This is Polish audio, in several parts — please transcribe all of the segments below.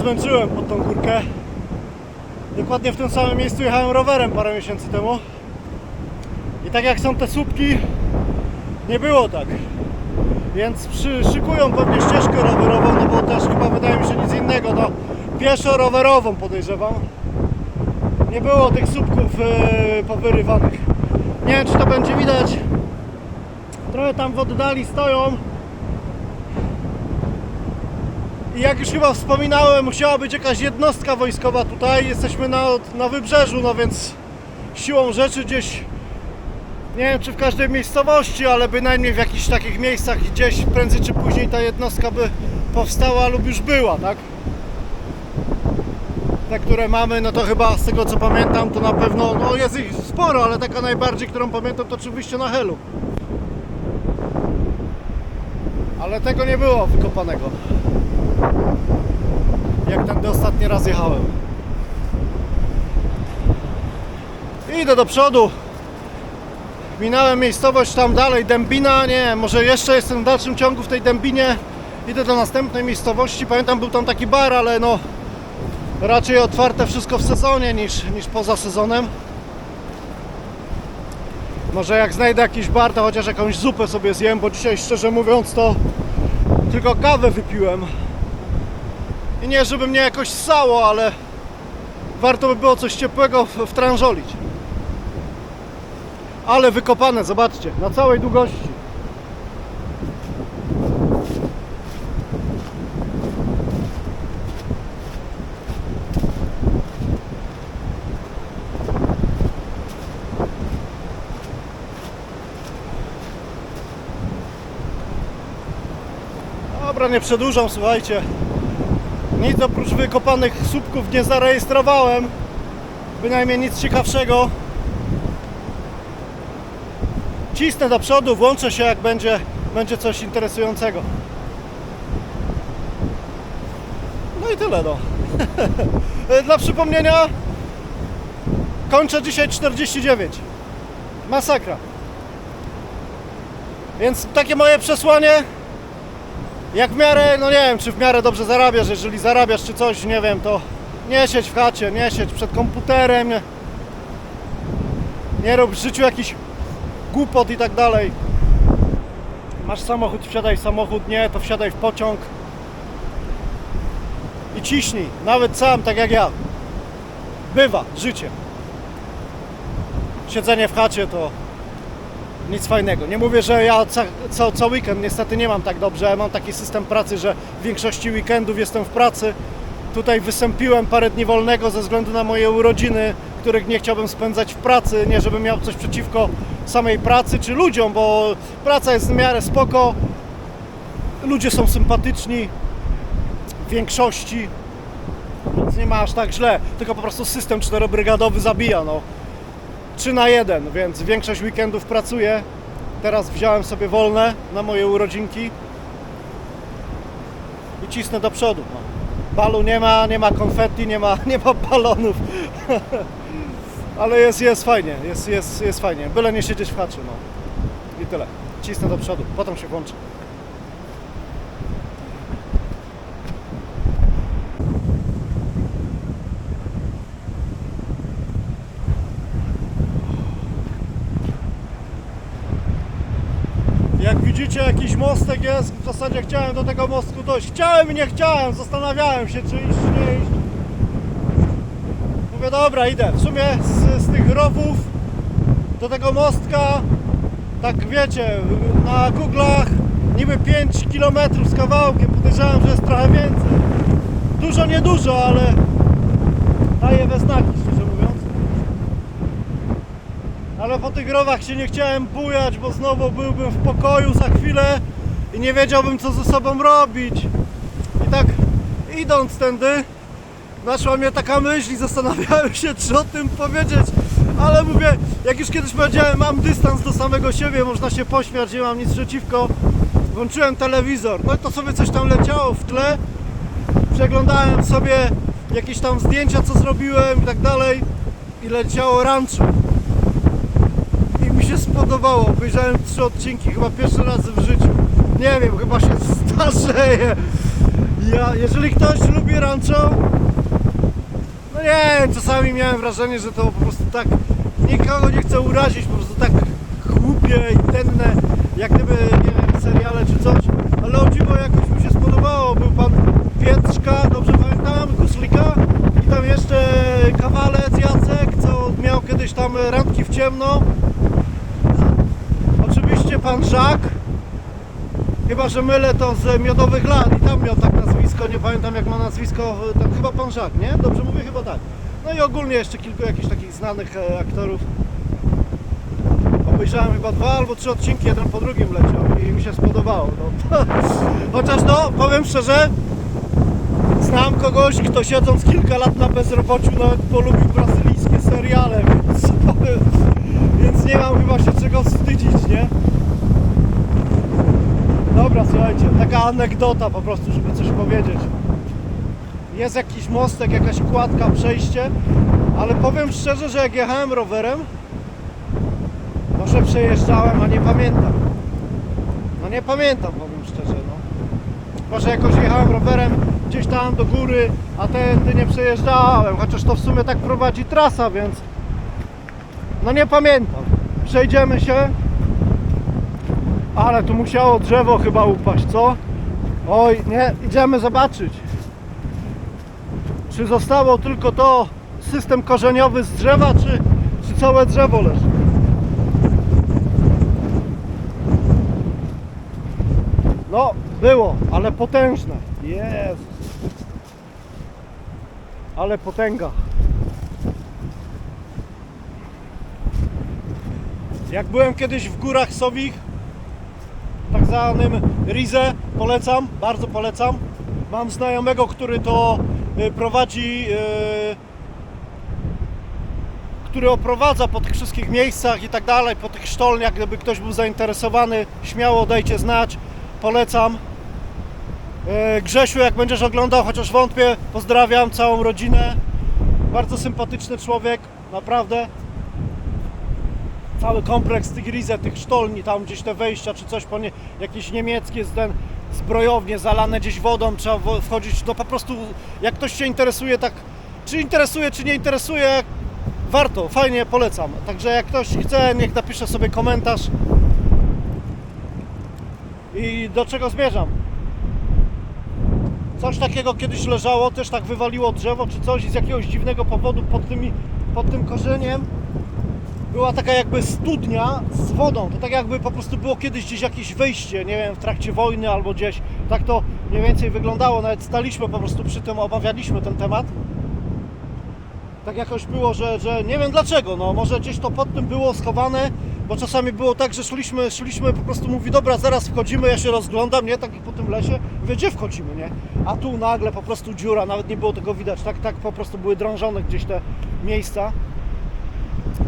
zmęczyłem pod tą górkę. Dokładnie w tym samym miejscu jechałem rowerem parę miesięcy temu. I tak jak są te słupki, nie było tak. Więc szykują pewnie ścieżkę rowerową, no bo też chyba wydaje mi się nic innego, no pieszo-rowerową podejrzewam. Nie było tych słupków yy, powyrywanych. Nie wiem czy to będzie widać. Trochę tam w oddali stoją. I jak już chyba wspominałem, musiała być jakaś jednostka wojskowa tutaj. Jesteśmy na, na wybrzeżu, no więc siłą rzeczy gdzieś, nie wiem czy w każdej miejscowości, ale bynajmniej w jakichś takich miejscach gdzieś prędzej czy później ta jednostka by powstała lub już była, tak? Te, które mamy, no to chyba z tego co pamiętam, to na pewno, no jest ich sporo, ale taka najbardziej, którą pamiętam, to oczywiście na Helu. Ale tego nie było wykopanego. Jak tędy ostatni raz jechałem. Idę do przodu. Minąłem miejscowość tam dalej, Dębina, nie, może jeszcze jestem w dalszym ciągu w tej Dębinie. Idę do następnej miejscowości. Pamiętam, był tam taki bar, ale no raczej otwarte wszystko w sezonie niż, niż poza sezonem. Może jak znajdę jakiś bar, to chociaż jakąś zupę sobie zjem, bo dzisiaj szczerze mówiąc to tylko kawę wypiłem. I nie, żeby mnie jakoś ssało, ale warto by było coś ciepłego wtrążolić. Ale wykopane, zobaczcie, na całej długości. Dobra, nie przedłużam, słuchajcie. Oprócz wykopanych słupków nie zarejestrowałem. Bynajmniej nic ciekawszego. Cisnę do przodu, włączę się jak będzie, będzie coś interesującego. No i tyle no. Dla przypomnienia kończę dzisiaj 49. Masakra. Więc takie moje przesłanie. Jak w miarę, no nie wiem, czy w miarę dobrze zarabiasz, jeżeli zarabiasz czy coś, nie wiem, to nie siedź w chacie, nie siedź przed komputerem, nie, nie rób w życiu jakichś głupot i tak dalej. Masz samochód, wsiadaj w samochód, nie, to wsiadaj w pociąg i ciśnij, nawet sam, tak jak ja. Bywa, życie. Siedzenie w chacie to nic fajnego. Nie mówię, że ja co, co, co weekend niestety nie mam tak dobrze. Ja mam taki system pracy, że w większości weekendów jestem w pracy. Tutaj wystąpiłem parę dni wolnego ze względu na moje urodziny, których nie chciałbym spędzać w pracy. Nie, żebym miał coś przeciwko samej pracy czy ludziom, bo praca jest w miarę spoko. Ludzie są sympatyczni w większości, więc nie ma aż tak źle. Tylko po prostu system czterobrygadowy zabija. No. 3 na 1, więc większość weekendów pracuję. Teraz wziąłem sobie wolne na moje urodzinki i cisnę do przodu. No. Balu nie ma, nie ma konfetti, nie ma, nie ma balonów. Ale jest, jest fajnie, jest, jest, jest fajnie. Byle nie siedzieć w chacie, no. I tyle. Cisnę do przodu, potem się włączę. Jak widzicie jakiś mostek jest, w zasadzie chciałem do tego mostku dojść. Chciałem nie chciałem, zastanawiałem się czy iść, czy nie iść. Mówię dobra, idę. W sumie z, z tych rowów do tego mostka, tak wiecie, na Google'ach niby 5 km z kawałkiem, podejrzewam, że jest trochę więcej. Dużo, niedużo, ale daje we znaki. Ale po tych rowach się nie chciałem bujać, bo znowu byłbym w pokoju za chwilę i nie wiedziałbym co ze sobą robić. I tak idąc tędy, naszła mnie taka myśl i zastanawiałem się, czy o tym powiedzieć. Ale mówię, jak już kiedyś powiedziałem, mam dystans do samego siebie, można się pośmiać, nie mam nic przeciwko. Włączyłem telewizor, no i to sobie coś tam leciało w tle. Przeglądałem sobie jakieś tam zdjęcia, co zrobiłem i tak dalej. I leciało rancho spodobało. Obejrzałem trzy odcinki, chyba pierwszy raz w życiu. Nie wiem, chyba się starzeję. Ja, jeżeli ktoś lubi rancho, no nie wiem, czasami miałem wrażenie, że to po prostu tak nikogo nie chcę urazić, po prostu tak głupie i tenne, jak gdyby, nie wiem, seriale czy coś, ale o dziwo jakoś mi się spodobało. Był pan Pietrzka, dobrze pamiętam, Guslika i tam jeszcze kawalec Jacek, co miał kiedyś tam randki w ciemno. Żak, Chyba, że mylę to z miodowych lat i tam miał tak nazwisko, nie pamiętam jak ma nazwisko, tam chyba pan Żak, nie? Dobrze mówię? Chyba tak. No i ogólnie jeszcze kilku jakichś takich znanych e, aktorów. Obejrzałem chyba dwa albo trzy odcinki, jeden po drugim leciał i mi się spodobało. No. Chociaż no, powiem szczerze, znam kogoś, kto siedząc kilka lat na bezrobociu nawet polubił brazylijskie seriale, więc, więc nie mam chyba się czego wstydzić, nie? Dobra, słuchajcie, taka anegdota po prostu, żeby coś powiedzieć. Jest jakiś mostek, jakaś kładka, przejście, ale powiem szczerze, że jak jechałem rowerem, może przejeżdżałem, a nie pamiętam. No nie pamiętam, powiem szczerze, no. Może jakoś jechałem rowerem gdzieś tam do góry, a tędy nie przejeżdżałem, chociaż to w sumie tak prowadzi trasa, więc no nie pamiętam. Przejdziemy się, ale tu musiało drzewo chyba upaść, co? Oj, nie, idziemy zobaczyć. Czy zostało tylko to system korzeniowy z drzewa, czy, czy całe drzewo leży? No, było, ale potężne. Jezus. Ale potęga. Jak byłem kiedyś w górach Sowich, tak zwanym Rize, polecam, bardzo polecam. Mam znajomego, który to y, prowadzi, y, który oprowadza po tych wszystkich miejscach i tak dalej, po tych sztolniach, gdyby ktoś był zainteresowany, śmiało dajcie znać, polecam. Y, Grzesiu, jak będziesz oglądał, chociaż wątpię, pozdrawiam całą rodzinę. Bardzo sympatyczny człowiek, naprawdę cały kompleks tych Rize, tych sztolni, tam gdzieś te wejścia czy coś po nie, jakieś niemieckie ten zbrojownie zalane gdzieś wodą, trzeba wchodzić, no po prostu jak ktoś się interesuje tak, czy interesuje, czy nie interesuje, warto, fajnie, polecam. Także jak ktoś chce, niech napisze sobie komentarz i do czego zmierzam. Coś takiego kiedyś leżało, też tak wywaliło drzewo czy coś i z jakiegoś dziwnego powodu pod, tymi, pod tym korzeniem była taka jakby studnia z wodą. To tak jakby po prostu było kiedyś gdzieś jakieś wejście, nie wiem, w trakcie wojny albo gdzieś. Tak to mniej więcej wyglądało. Nawet staliśmy po prostu przy tym, omawialiśmy ten temat. Tak jakoś było, że, że nie wiem dlaczego, no może gdzieś to pod tym było schowane, bo czasami było tak, że szliśmy, szliśmy po prostu mówi, dobra, zaraz wchodzimy, ja się rozglądam, nie, tak po tym lesie, mówię, gdzie wchodzimy, nie? A tu nagle po prostu dziura, nawet nie było tego widać, tak, tak po prostu były drążone gdzieś te miejsca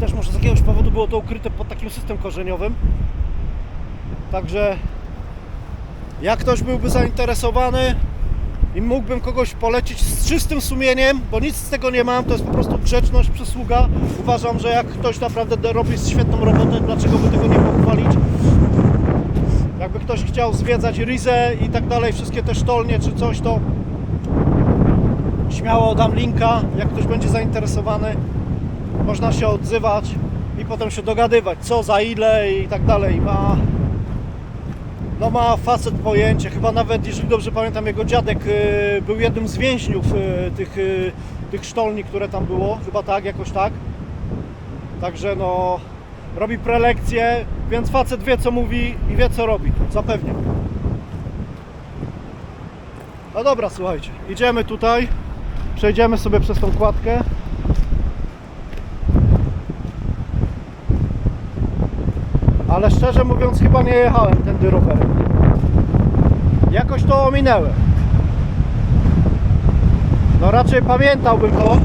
też może z jakiegoś powodu było to ukryte pod takim systemem korzeniowym. Także jak ktoś byłby zainteresowany i mógłbym kogoś polecić z czystym sumieniem, bo nic z tego nie mam, to jest po prostu grzeczność, przysługa. Uważam, że jak ktoś naprawdę robi świetną robotę, dlaczego by tego nie pochwalić? Jakby ktoś chciał zwiedzać Rizę i tak dalej, wszystkie te sztolnie czy coś, to śmiało dam linka, jak ktoś będzie zainteresowany można się odzywać i potem się dogadywać, co za ile i tak dalej. Ma, no ma facet pojęcie, chyba nawet, jeżeli dobrze pamiętam, jego dziadek y, był jednym z więźniów y, tych, y, tych sztolni, które tam było, chyba tak, jakoś tak. Także no, robi prelekcje, więc facet wie, co mówi i wie, co robi, zapewniam. No dobra, słuchajcie, idziemy tutaj, przejdziemy sobie przez tą kładkę. Ale szczerze mówiąc chyba nie jechałem tędy rowerem. Jakoś to ominęłem. No raczej pamiętałbym to.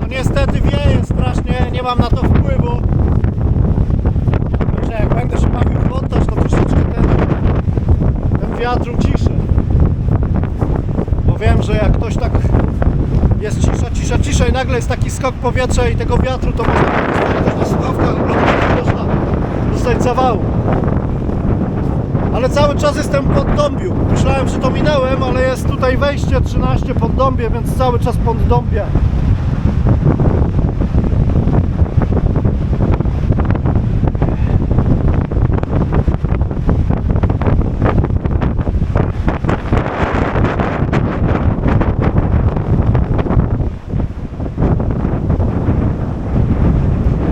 No niestety wieje strasznie, nie mam na to wpływu. Także jak będę się bawił w montaż, to troszeczkę ten, cisza, cisza i nagle jest taki skok powietrza i tego wiatru, to można na słuchawkach można dostać zawału. Ale cały czas jestem pod Dąbiu. Myślałem, że to minęłem, ale jest tutaj wejście 13 pod Dąbie, więc cały czas pod Dąbie.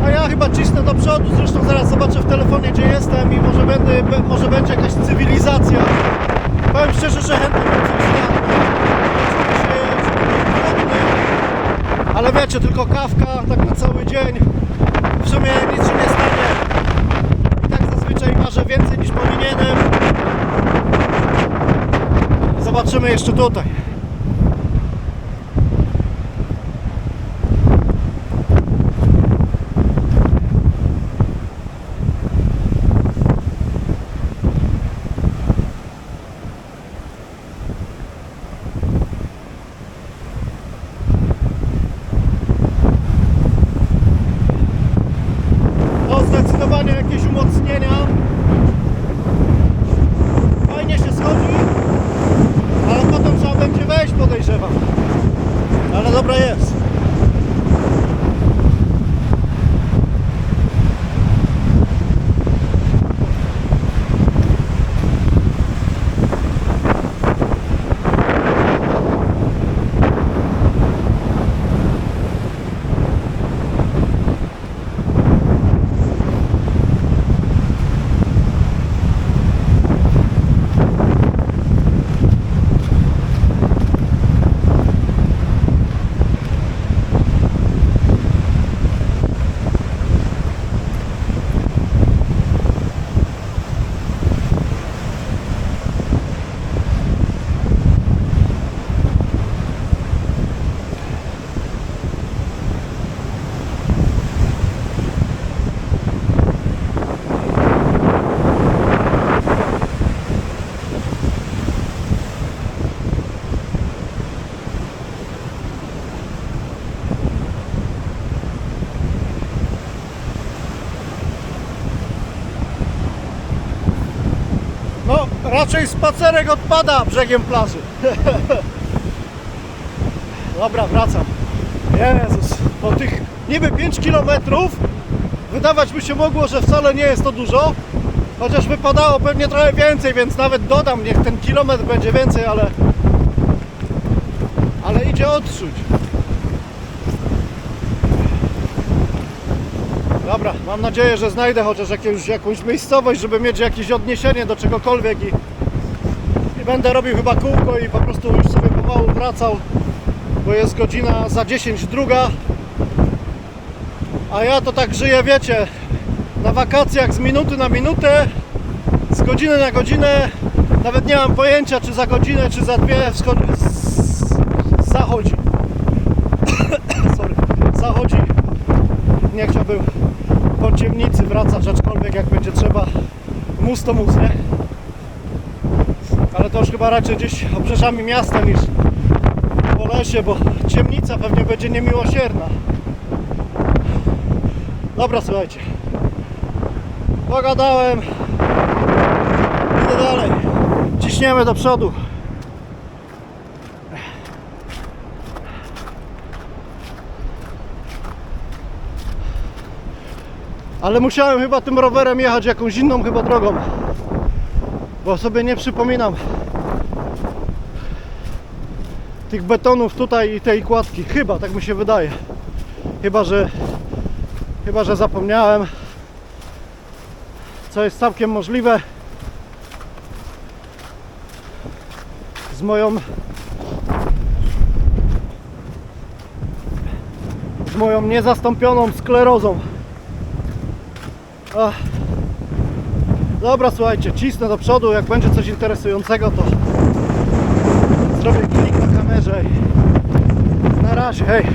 A ja chyba cisnę do przodu, zresztą zaraz zobaczę w telefonie gdzie jestem i może, będę, może będzie jakaś cywilizacja. Powiem szczerze, że chętnie bym coś jadł. Ale wiecie, tylko kawka, tak na cały dzień. W sumie nic się nie stanie. I tak zazwyczaj marzę więcej niż powinienem. Zobaczymy jeszcze tutaj. No zdecydowanie jakieś umocnienia. Fajnie się schodzi, ale potem trzeba będzie wejść podejrzewam. Ale dobra jest. No, raczej spacerek odpada brzegiem plaży. Dobra, wracam. Jezus, po tych niby 5 km wydawać by się mogło, że wcale nie jest to dużo. Chociaż wypadało pewnie trochę więcej, więc nawet dodam, niech ten kilometr będzie więcej, ale ale idzie odczuć. Dobra, mam nadzieję, że znajdę chociaż jakąś, jakąś miejscowość, żeby mieć jakieś odniesienie do czegokolwiek i, będę robił chyba kółko i po prostu już sobie pomału wracał, bo jest godzina za 10 druga. A ja to tak żyję, wiecie, na wakacjach z minuty na minutę, z godziny na godzinę. Nawet nie mam pojęcia, czy za godzinę, czy za dwie zachodzi. Sorry, zachodzi. Nie chciałbym po ciemnicy wracać, aczkolwiek jak będzie trzeba mus to mus, nie? Ale to już chyba raczej gdzieś obrzeżami miasta niż po lesie, bo ciemnica pewnie będzie niemiłosierna. Dobra, słuchajcie. Pogadałem. Idę dalej. Ciśniemy do przodu. Ale musiałem chyba tym rowerem jechać jakąś inną chyba drogą. Bo sobie nie przypominam tych betonów tutaj i tej kładki. Chyba, tak mi się wydaje. Chyba, że chyba, że zapomniałem. Co jest całkiem możliwe. Z moją z moją niezastąpioną sklerozą. Ach. Dobra, słuchajcie, cisnę do przodu. Jak będzie coś interesującego, to zrobię klik na kamerze. I na razie, hej.